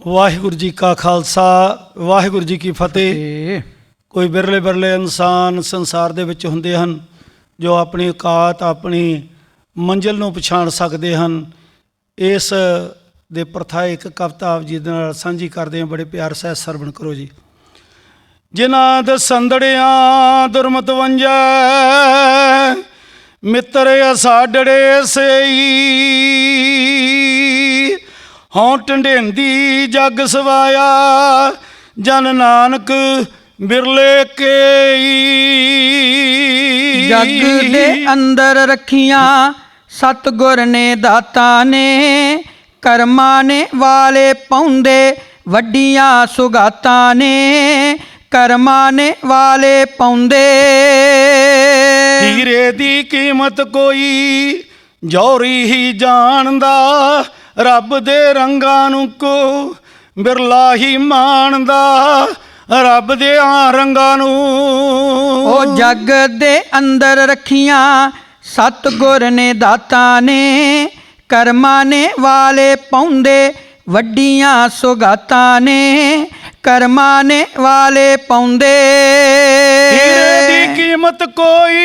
ਵਾਹਿਗੁਰੂ ਜੀ ਕਾ ਖਾਲਸਾ ਵਾਹਿਗੁਰੂ ਜੀ ਕੀ ਫਤਿਹ। ਕੋਈ ਬਿਰਲੇ ਬਿਰਲੇ ਇਨਸਾਨ ਸੰਸਾਰ ਦੇ ਵਿੱਚ ਹੁੰਦੇ ਹਨ ਜੋ ਆਪਣੀ ਔਕਾਤ ਆਪਣੀ ਮੰਜ਼ਿਲ ਨੂੰ ਪਛਾਣ ਸਕਦੇ ਹਨ ਇਸ ਦੇ ਪ੍ਰਥਾ ਇੱਕ ਕਵਿਤਾ ਆਪ ਜੀ ਦੇ ਨਾਲ ਸਾਂਝੀ ਕਰਦੇ ਹਾਂ। ਬੜੇ ਪਿਆਰ ਸਹਿ ਸਰਵਣ ਕਰੋ ਜੀ। ਜਿਨ੍ਹਾਂ ਦੇ ਸੰਦੜਿਆਂ ਦੁਰਮਤ ਵੰਜੈ ਮਿੱਤਰ ਅਸਾਡੜੇ ਸਈ ਹਉ ਟੰਡੇਂਦੀ ਜਗ ਸਵਾਇਆ ਜਨ ਨਾਨਕ ਬਿਰਲੇ ਕੇਈ। ਜੱਗ ਦੇ ਅੰਦਰ ਰੱਖੀਆਂ ਸਤਗੁਰ ਨੇ ਦਾਤਾ ਨੇ ਕਰਮਾਂ ਨੇ ਵਾਲੇ ਪਾਉਂਦੇ ਵੱਡੀਆਂ ਸੁਗਾਤਾਂ ਨੇ ਕਰਮਾਂ ਨੇ ਵਾਲੇ ਪਾਉਂਦੇ। ਹੀਰੇ ਦੀ ਕੀਮਤ ਕੋਈ ਜੌਰੀ ਹੀ ਜਾਣਦਾ ਰੱਬ ਦੇ ਰੰਗਾਂ ਨੂੰ ਕੋ ਬਿਰਲਾ ਹੀ ਮਾਣਦਾ ਰੱਬ ਦੇ ਆ ਰੰਗਾਂ ਨੂੰ। ਉਹ ਜੱਗ ਦੇ ਅੰਦਰ ਰੱਖੀਆਂ ਸਤਗੁਰ ਨੇ ਦਾਤਾ ਨੇ ਕਰਮਾਂ ਨੇ ਵਾਲੇ ਪਾਉਂਦੇ ਵੱਡੀਆਂ ਸੁਗਾਤਾਂ ਨੇ ਕਰਮਾਂ ਨੇ ਵਾਲੇ ਪਾਉਂਦੇ। ਹੀਰੇ ਦੀ ਕੀਮਤ ਕੋਈ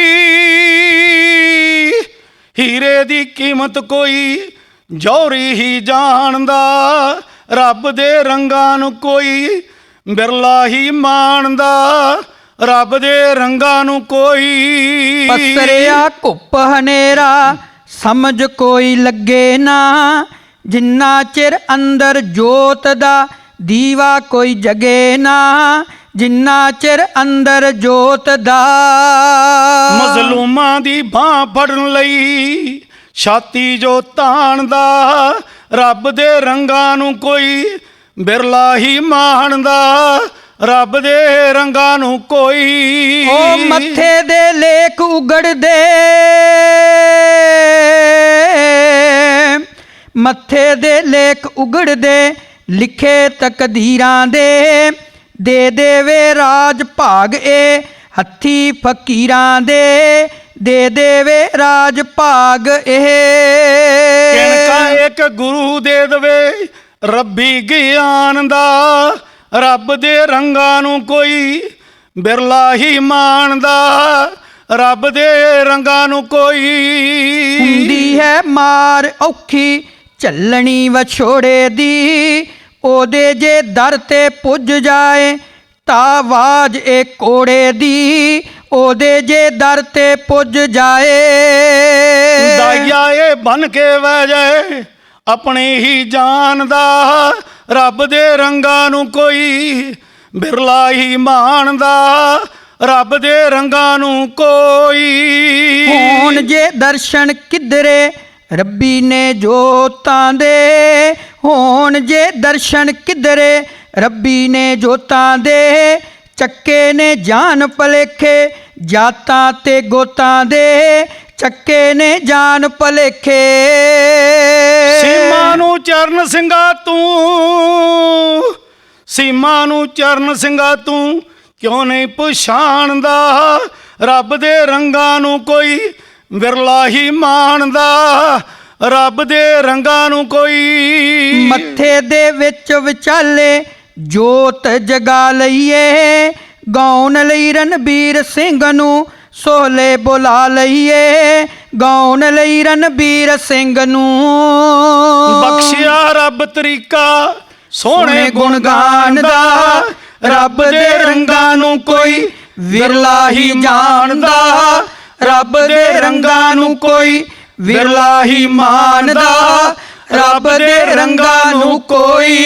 ਹੀਰੇ ਦੀ ਕੀਮਤ ਕੋਈ ਜੌਰੀ ਹੀ ਜਾਣਦਾ ਰੱਬ ਦੇ ਰੰਗਾਂ ਨੂੰ ਕੋਈ ਬਿਰਲਾ ਹੀ ਮਾਣਦਾ ਰੱਬ ਦੇ ਰੰਗਾਂ ਨੂੰ ਕੋਈ ਪਸਰਿਆ ਘੁੱਪ ਹਨੇਰਾ ਸਮਝ ਕੋਈ ਲੱਗੇ ਨਾ। ਜਿੰਨਾ ਚਿਰ ਅੰਦਰ ਜੋਤ ਦਾ ਦੀਵਾ ਕੋਈ ਜਗੇ ਨਾ ਜਿੰਨਾ ਚਿਰ ਅੰਦਰ ਜੋਤ ਦਾ। ਮਜ਼ਲੂਮਾਂ ਦੀ ਬਾਹ ਫੜਨ ਲਈ ਛਾਤੀ ਜੋ ਤਾਣਦਾ ਰੱਬ ਦੇ ਰੰਗਾਂ ਨੂੰ ਕੋਈ ਬਿਰਲਾ ਹੀ ਮਾਣਦਾ। ਰੱਬ ਦੇ ਰੰਗਾਂ ਨੂੰ ਕੋਈ ਉਹ ਮੱਥੇ ਦੇ ਲੇਖ ਉਗੜਦੇ। ਮੱਥੇ ਦੇ ਲੇਖ ਉਗੜਦੇ, ਲਿਖੇ ਤਕਦੀਰਾਂ ਦੇ। ਦੇ ਦੇਵੇ ਰਾਜ ਭਾਗ ਏ, ਹੱਥੀ ਫਕੀਰਾਂ ਦੇ। ਦੇ ਦੇਵੇ ਰਾਜ ਭਾਗ ਇਹ। ਕਿਣਕਾ ਇੱਕ ਗੁਰੂ ਦੇ ਦਵੇ ਰੱਬੀ ਗਿਆਨ ਦਾ। ਰੱਬ ਦੇ ਰੰਗਾਂ ਨੂੰ ਕੋਈ ਬਿਰਲਾ ਹੀ ਮਾਣਦਾ। ਰੱਬ ਦੇ ਰੰਗਾਂ ਨੂੰ ਕੋਈ ਹੁੰਦੀ ਹੈ ਮਾਰ ਔਖੀ ਝੱਲਣੀ ਵਿਛੋੜੇ ਦੀ। ਉਹਦੇ ਜੇ ਦਰ ਤੇ ਪੁੱਜ ਜਾਏ ਤਾਂ ਆਵਾਜ਼ ਏ ਕੋੜੇ ਦੀ। ਉਹਦੇ ਜੇ ਦਰ ਤੇ ਪੁੱਜ ਜਾਏ। ਦਾਈਆ ਇਹ ਬਨ ਕੇ ਵਹਿ ਜਾਏ ਆਪਣੀ ਹੀ ਜਾਨ ਦਾ ਰੱਬ ਦੇ ਰੰਗਾਂ ਨੂੰ ਕੋਈ ਬਿਰਲਾ ਹੀ ਮਾਣਦਾ ਰੱਬ ਦੇ ਰੰਗਾਂ ਨੂੰ ਕੋਈ। ਹੋਣ ਜੇ ਦਰਸ਼ਨ ਕਿਧਰੇ ਰੱਬੀ ਨੇ ਜੋਤਾਂ ਦੇ। ਹੋਣ ਜੇ ਦਰਸ਼ਨ ਕਿਧਰੇ ਰੱਬੀ ਨੇ ਜੋਤਾਂ ਦੇ। ਚੱਕੇ ਨੇ ਜਾਨ ਭਲੇਖੇ ਜਾਤਾਂ ਤੇ ਗੋਤਾਂ ਦੇ। ਚੱਕੇ ਨੇ ਜਾਨ ਭਲੇਖੇ। ਸੀਮਾ ਨੂੰ ਚਰਨ ਸਿੰਘਾ ਤੂੰ ਸੀਮਾ ਨੂੰ ਚਰਨ ਸਿੰਘਾ ਤੂੰ ਕਿਉਂ ਨਹੀਂ ਪਛਾਣਦਾ? ਰੱਬ ਦੇ ਰੰਗਾਂ ਨੂੰ ਕੋਈ ਵਿਰਲਾ ਹੀ ਮਾਣਦਾ। ਰੱਬ ਦੇ ਰੰਗਾਂ ਨੂੰ ਕੋਈ ਮੱਥੇ ਦੇ ਵਿੱਚ ਵਿਚਾਲੇ ਜੋਤ ਜਗਾ ਲਈਏ ਗਾਉਣ ਲਈ ਰਣਬੀਰ ਸਿੰਘ ਨੂੰ ਸੋਹਲੇ ਬੁਲਾ ਲਈਏ ਗਾਉਣ ਲਈ ਰਣਬੀਰ ਸਿੰਘ ਨੂੰ। ਬਖਸ਼ਿਆ ਰੱਬ ਤਰੀਕਾ ਸੋਹਣੇ ਸੋਹਣੇ ਗੁਣਗਾਨ ਦਾ ਰੱਬ ਦੇ ਰੰਗਾਂ ਨੂੰ ਕੋਈ ਵਿਰਲਾ ਹੀ ਜਾਣਦਾ। ਰੱਬ ਦੇ ਰੰਗਾਂ ਨੂੰ ਕੋਈ ਵਿਰਲਾ ਹੀ ਮਾਣਦਾ। ਰੱਬ ਦੇ ਰੰਗਾਂ ਨੂੰ ਕੋਈ